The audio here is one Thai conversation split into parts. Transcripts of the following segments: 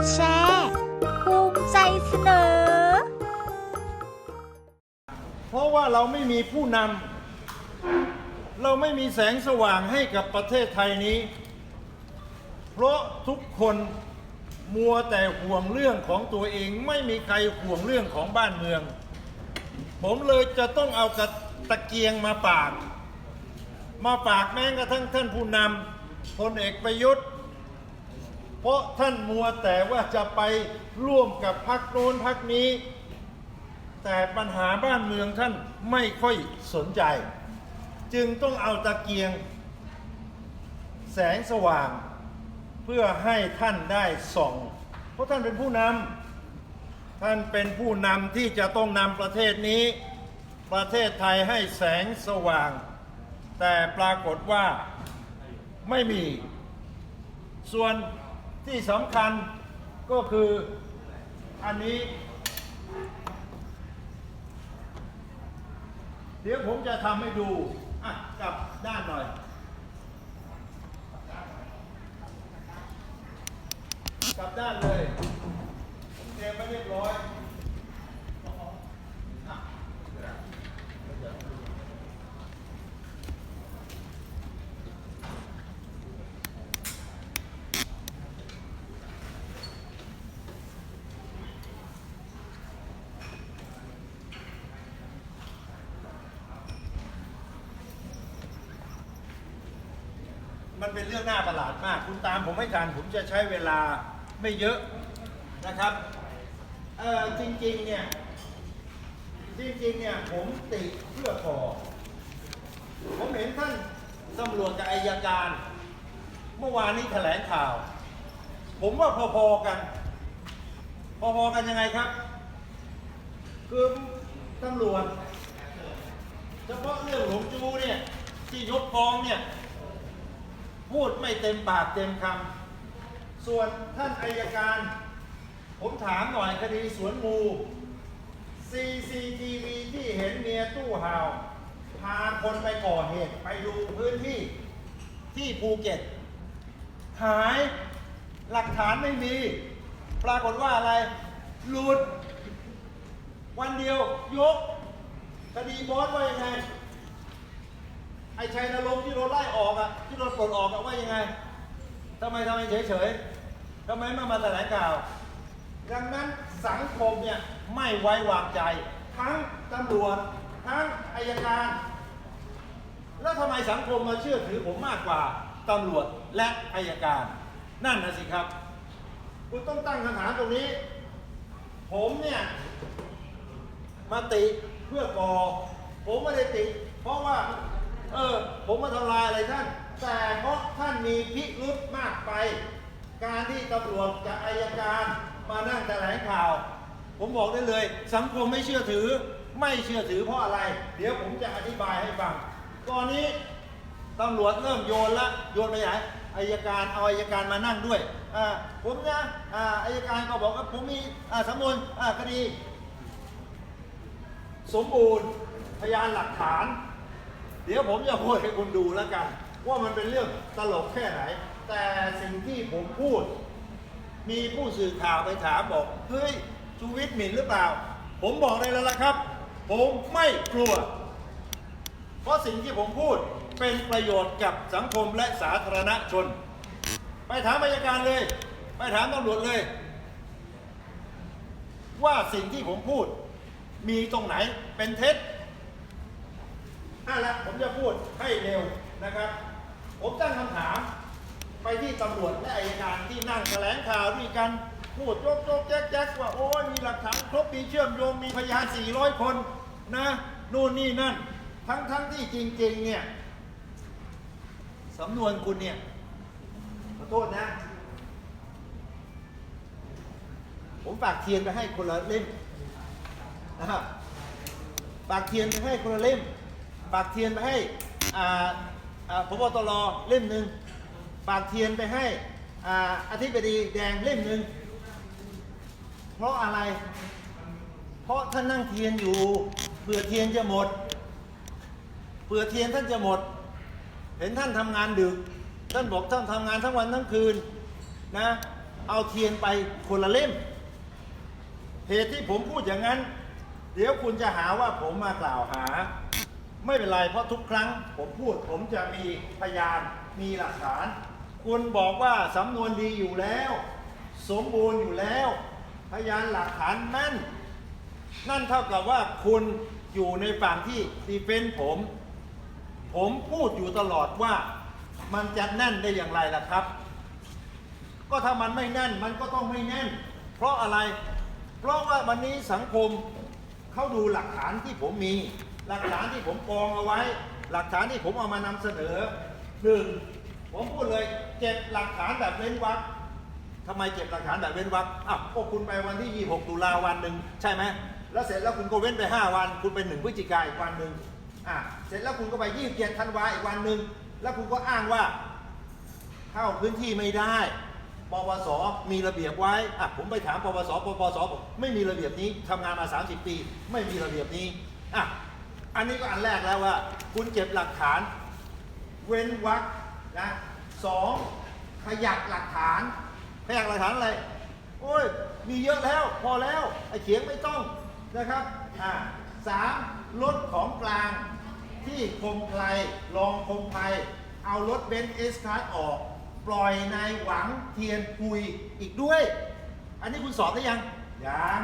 ดแชร์ภูมิใจเสนอ เพราะว่าเราไม่มีผู้นำเราไม่มีแสงสว่างให้กับประเทศไทยนี้ เพราะทุกคนมัวแต่ห่วงเรื่องของตัวเองไม่มีใครห่วงเรื่องของบ้านเมือง ผมเลยจะต้องเอากระตะเกียงมาปาก มาปากแม้กระทั่งท่านผู้นำพลเอกประยุทธ์ เพราะท่านมัวแต่ว่าจะไปร่วมกับพรรคโน้นพรรคนี้ แต่ปัญหาบ้านเมืองท่านไม่ค่อยสนใจ จึงต้องเอาตะเกียง แสงสว่าง เพื่อให้ท่านได้ส่อง เพราะท่านเป็นผู้นำท่านเป็นผู้นำที่จะต้องนำประเทศนี้ ประเทศไทยให้แสงสว่าง แต่ปรากฏว่าไม่มีส่วน ที่สำคัญก็คืออันนี้ เดี๋ยวผมจะทำให้ดูอะกลับด้านหน่อย กลับด้านเลยผมเตรียมไว้เรียบร้อยอะ มันเป็นเรื่องน่าประหลาดมาก คุณตามผมไม่ทัน ผมจะใช้เวลาไม่เยอะนะครับเอ่อจริงๆเนี่ยจริงๆเนี่ยผมติเพื่อขอผมเห็นท่านตำรวจกับอายการ เมื่อวานนี้แถลงข่าว ผมว่าพอๆกัน พอๆกันยังไงครับคือตำรวจเฉพาะเรื่องหลวงจูเนี่ยที่ยกฟ้องเนี่ย พูดไม่เต็มปากเต็มคำส่วนท่านอายการ ผมถามหน่อยคดีสวนงู CCTV ที่เห็นเมียตู้ห่าว พาคนไปก่อเหตุไปดูพื้นที่ที่ภูเก็ต หายหลักฐานไม่มี ปรากฏว่าอะไร หลุด วันเดียวยก คดีบอสว่ายังไง ไอ้ชัยนรงค์ที่โดนไล่ออกอะที่โดนปลดออกอะว่ายังไงทำไมทำไมเฉยๆทำไมไม่มาแถลงข่าว ดังนั้นสังคมเนี่ยไม่ไว้วางใจ ทั้งตำรวจทั้งอายการ แล้วทำไมสังคมมาเชื่อถือผมมากกว่าตำรวจและอายการ นั่นนะสิครับ คุณต้องตั้งคำถามตรงนี้ ผมเนี่ยมาติเพื่อก่อผมไม่ได้ติ เพราะว่า เออ ผมมาทำลายอะไรท่าน แต่เพราะท่านมีพิรุธมากไป การที่ตำรวจกับอายการมานั่งแถลงข่าว ผมบอกได้เลย สังคมไม่เชื่อถือ ไม่เชื่อถือเพราะอะไร เดี๋ยวผมจะอธิบายให้ฟังก่อนนี้ตำรวจเริ่มโยนละโยนไปไหนอายการเอาอายการมานั่งด้วยผมนะอายการก็บอกว่าผมมีสำนวนคดี สมบูรณ์พยานหลักฐาน เดี๋ยวผมจะพูดให้คุณดูแล้วกัน ว่ามันเป็นเรื่องตลกแค่ไหน แต่สิ่งที่ผมพูด มีผู้สื่อข่าวไปถามบอกเฮ้ยชูวิทย์หมิ่นหรือเปล่า ผมบอกเลยแล้วละครับ ผมไม่กลัว เพราะสิ่งที่ผมพูดเป็นประโยชน์กับสังคมและสาธารณชน ไปถามอายการเลย ไปถามตำรวจเลย ว่าสิ่งที่ผมพูดมีตรงไหนเป็นเท็จ อะละผมจะพูดให้เร็วนะครับ ผมตั้งคำถาม ไปที่ตำรวจและอายการที่นั่งแถลงข่าวด้วยกันพูดโจ๊กโจ๊กแจ๊กแจ๊กว่าโอ้ยมีหลักฐานครบมีเชื่อมโยงมีพยาน 400 คนนะนู่นนี่นั่น ทั้งทั้งที่จริง ๆ เนี่ยสำนวนคุณเนี่ยขอโทษนะ ผมฝากเทียนไปให้คนละเล่มนะครับฝากเทียนไปให้คนละเล่ม ฝากเทียนไปให้พบตรเล่มหนึ่งฝากเทียนไปให้อ่าอธิบดีแดงเล่มหนึ่งเพราะอะไร เพราะท่านนั่งเทียนอยู่เผื่อเทียนจะหมดเผื่อเทียนท่านจะหมด เห็นท่านทำงานดึก ท่านบอกท่านทำงานทั้งวันทั้งคืนนะเอาเทียนไปคนละเล่ม เหตุที่ผมพูดอย่างนั้น เดี๋ยวคุณจะหาว่าผมมากล่าวหา ไม่เป็นไรเพราะทุกครั้ง ผมพูดผมจะมีพยานมีหลักฐาน คุณบอกว่าสำนวนดีอยู่แล้ว สมบูรณ์อยู่แล้ว พยานหลักฐานนั่น นั่นเท่ากับว่าคุณอยู่ในฝั่งที่ดีเฟนผม ผมพูดอยู่ตลอดว่ามันจะแน่นได้อย่างไรล่ะครับ ก็ถ้ามันไม่แน่นมันก็ต้องไม่แน่น เพราะอะไร เพราะว่าวันนี้สังคมเขาดูหลักฐานที่ผมมี หลักฐานที่ผมกองเอาไว้ หลักฐานที่ผมเอามานำเสนอหนึ่งผมพูดเลยเก็บหลักฐานแบบเว้นวรรคทำไมเก็บหลักฐานแบบเว้นวรรคอะก็คุณไปวันที่ 26 ตุลาวันหนึ่งใช่ไหมแล้วเสร็จแล้วคุณก็เว้นไป 5 วัน คุณไปหนึ่งพฤศจิกาอีกวันหนึ่งอะเสร็จแล้วคุณก็ไป27ธันวาอีกวันหนึ่งแล้วคุณก็อ้างว่าเข้าพื้นที่ไม่ได้ปปสมีระเบียบไว้อะผมไปถามปปสปปสบอกไม่มีระเบียบนี้ทำงานมา 30 ปี ไม่มีระเบียบนี้อะ อันนี้ก็อันแรกแล้วว่า คุณเก็บหลักฐาน เว้นวรรคนะสองขยักหลักฐาน ขยักหลักฐานอะไร โอ้ย มีเยอะแล้ว พอแล้วไอ้เขียงไม่ต้องนะครับอ่าสามรถของกลางที่คมไพรลองคมไพรเอารถเบนซ์เอสคาร์ออก ปล่อยนายหวังเทียนคุยอีกด้วย อันนี้คุณสอบได้ยัง ยัง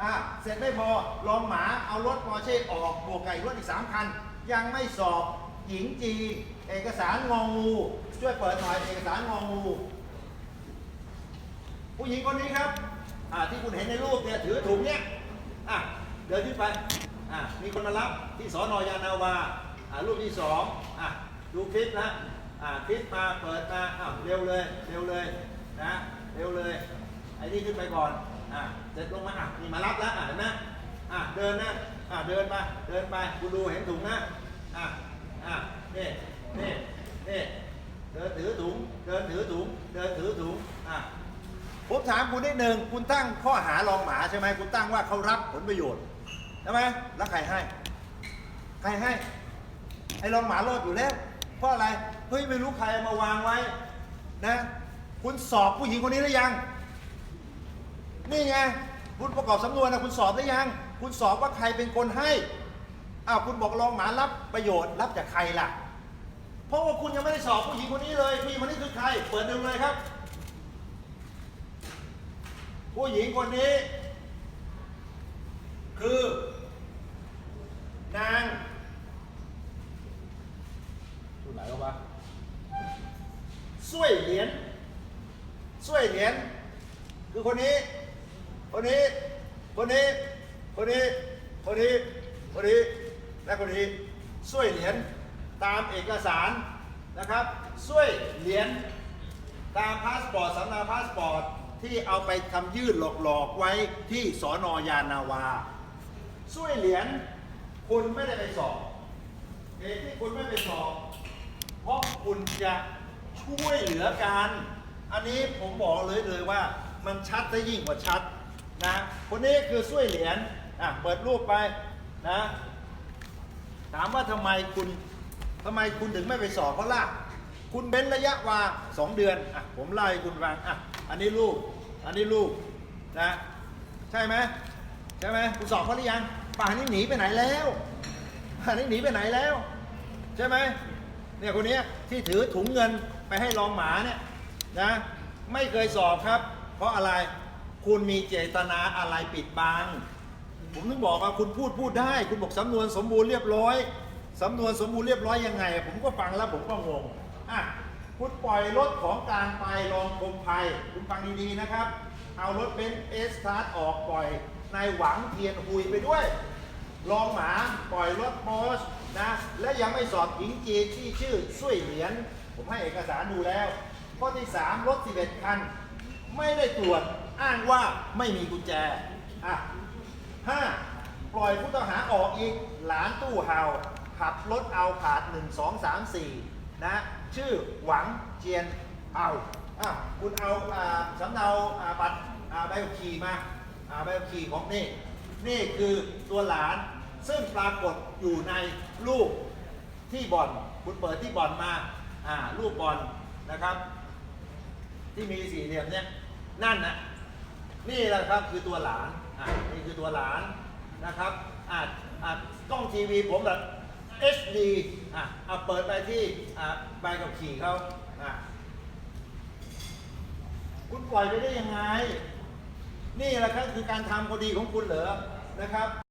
อะเสร็จไม่พอลองหมาเอารถปอเช่ออกบวกไก่รถอีกสามคัน ยังไม่สอบหญิงจี เอกสารงองู ช่วยเปิดหน่อยเอกสารงองู ผู้หญิงคนนี้ครับอ่าที่คุณเห็นในรูปเนี่ยถือถุงเนี่ยอะเดินขึ้นไปอะมีคนมารับที่สอนอยานาวาอ่ารูปที่สองอะดูคลิปนะอ่าคลิปมาเปิดมาอะเร็วเลยเร็วเลยนะเร็วเลยไอ้นี่ขึ้นไปก่อน อะเสร็จลงมาอะนี่มารับแล้วอะเห็นไหมอะเดินนะอะเดินไปเดินไปคุณดูเห็นถุงนะอะอะนี่นี่นี่เดินถือถุงเดินถือถุงเดินถือถุงอะผมถามคุณนิดหนึ่งคุณตั้งข้อหารองหมาใช่ไหมคุณตั้งว่าเขารับผลประโยชน์ใช่ไหมแล้วใครให้ ใครให้ไอ้รองหมารอดอยู่แล้วเพราะอะไรเฮ้ยไม่รู้ใครมาวางไว้นะ คุณสอบผู้หญิงคนนี้หรือยัง นี่ไงคุณประกอบสำนวนนะคุณสอบหรือยัง คุณสอบว่าใครเป็นคนให้อ้าวคุณบอกรองหมารับประโยชน์รับจากใครล่ะ เพราะว่าคุณยังไม่ได้สอบผู้หญิงคนนี้เลยผู้หญิงคนนี้คือใคร เปิดดูเลยครับ ผู้หญิงคนนี้ คือ นางดูไหนแล้ววะช่วยเหรียญช่วยเหรียญคือคนนี้ คนนี้ คนนี้ คนนี้ คนนี้ คนนี้ และคนนี้ ช่วยเหรียญตามเอกสารนะครับช่วยเหรียญตามพาสปอร์ตสำเนาพาสปอร์ตที่เอาไปทำยื่นหลอกๆไว้ที่สอนอยานาวาช่วยเหรียญคุณไม่ได้ไปสอบเหตุที่คุณไม่ไปสอบ เพราะคุณจะช่วยเหลือกัน อันนี้ผมบอกเลยเลยว่ามันชัดได้ยิ่งกว่าชัดนะคนนี้คือช่วยเหรียญอะเปิดรูปไปนะ ถามว่าทำไมคุณทำไมคุณถึงไม่ไปสอบเพราะล่ะคุณเบ้นระยะวาสองเดือนอะผมไล่คุณฟังอะอันนี้ลูกอันนี้ลูกนะใช่ไหมใช่ไหมคุณสอบเขาหรือยังป่านนี้หนีไปไหนแล้วป่านนี้หนีไปไหนแล้ว ใช่ไหมเนี่ยคนนี้ที่ถือถุงเงินไปให้รองหมาเนี่ยนะไม่เคยสอบครับ เพราะอะไรคุณมีเจตนาอะไรปิดบัง ผมถึงบอกว่าคุณพูดพูดได้ คุณบอกสำนวนสมบูรณ์เรียบร้อยสำนวนสมบูรณ์เรียบร้อยยังไง ผมก็ฟังแล้วผมก็งงอะคุณปล่อยรถของกลางไปลองคมภัยคุณฟังดีๆนะครับ เอารถเบนซ์เอสคาร์ออกปล่อยนายหวังเทียนหุยไปด้วยลองหมาปล่อยรถมอสนะและยังไม่สอบหญิงจีที่ชื่อช่วยเหรียญผมให้เอกสารดูแล้วข้อที่ 3 รถ 11 คัน ไม่ได้ตรวจอ้างว่าไม่มีกุญแจอะ ห้าปล่อยผู้ต้องหาออกอีกหลานตู้เห่าขับรถเอาผาดหนึ่งสองสามสี่นะ ชื่อหวังเจียนเอาอะคุณเอาอาสำเนาอาบัตรใบขับขี่มาอ่าใบขับขี่ของนี่ นี่คือตัวหลานซึ่งปรากฏอยู่ในรูปที่บ่อน คุณเปิดที่บ่อนมาอ่ารูปบ่อนนะครับ ที่มีสี่เหลี่ยมเนี่ยนั่นนะนี่แหละครับคือตัวหลาน อะนี่คือตัวหลานนะครับอะอะกล้องทีวีผมแบบ HD อะเอาเปิดไปที่อะใบกับขี่เขาอะคุณปล่อยไปได้ยังไง นี่แหละครับคือการทำคดีของคุณเหรอนะครับ